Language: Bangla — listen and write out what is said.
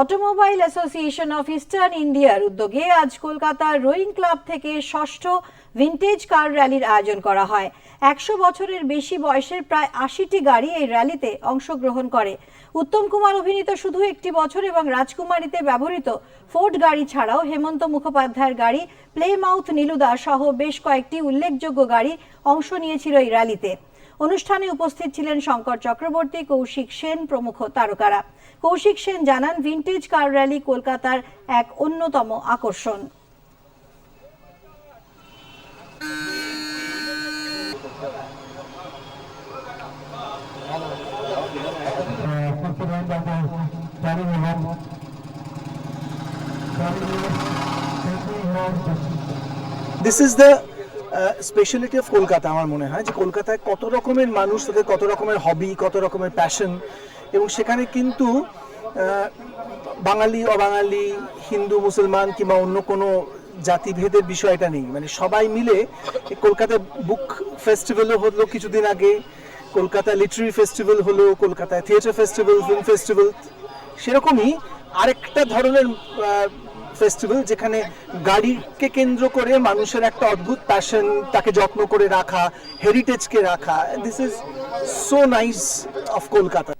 অটোমোবাইল অ্যাসোসিয়েশন অফ ইস্টার্ন ইন্ডিয়ার উদ্যোগে আজ কলকাতার রোয়িং ক্লাব থেকে ষষ্ঠ ভিন্টেজ কার র্যালির আয়োজন করা হয়। একশো বছরের বেশি বয়সের প্রায় আশিটি গাড়ি এই র্যালিতে অংশগ্রহণ করে। উত্তম কুমার অভিনীত শুধু একটি বছর এবং রাজকুমারীতে ব্যবহৃত ফোর্ড গাড়ি ছাড়াও হেমন্ত মুখোপাধ্যায়ের গাড়ি প্লে মাউথ নীলুদা সহ বেশ কয়েকটি উল্লেখযোগ্য গাড়ি অংশ নিয়েছিল এই র্যালিতে অনুষ্ঠানে উপস্থিত ছিলেন শঙ্কর চক্রবর্তী, কৌশিক সেন প্রমুখ তারকারা। কৌশিক সেন জানান ভিন্টেজ কার র্যালি কলকাতার এক অন্যতম আকর্ষণ। Considered by the speciality of Kolkata আমার মনে হয়, যে কলকাতায় কত রকমের মানুষ, তাদের কত রকমের হবি কত রকমের প্যাশন এবং সেখানে কিন্তু বাঙালি, অবাঙালি, হিন্দু, মুসলমান কিংবা অন্য কোনো জাতিভেদের বিষয়টা নেই। মানে সবাই মিলে এই কলকাতা বুক ফেস্টিভ্যালও হলো কিছুদিন আগে, কলকাতা লিটারি ফেস্টিভ্যাল হলো, কলকাতায় থিয়েটার ফেস্টিভ্যাল ফিল্ম ফেস্টিভ্যাল সেরকমই আরেকটা ধরনের ফেস্টিভ্যাল যেখানে গাড়িকে কেন্দ্র করে মানুষের একটা অদ্ভুত প্যাশন তাকে যত্ন করে রাখা হেরিটেজকে রাখা। This is so nice of Kolkata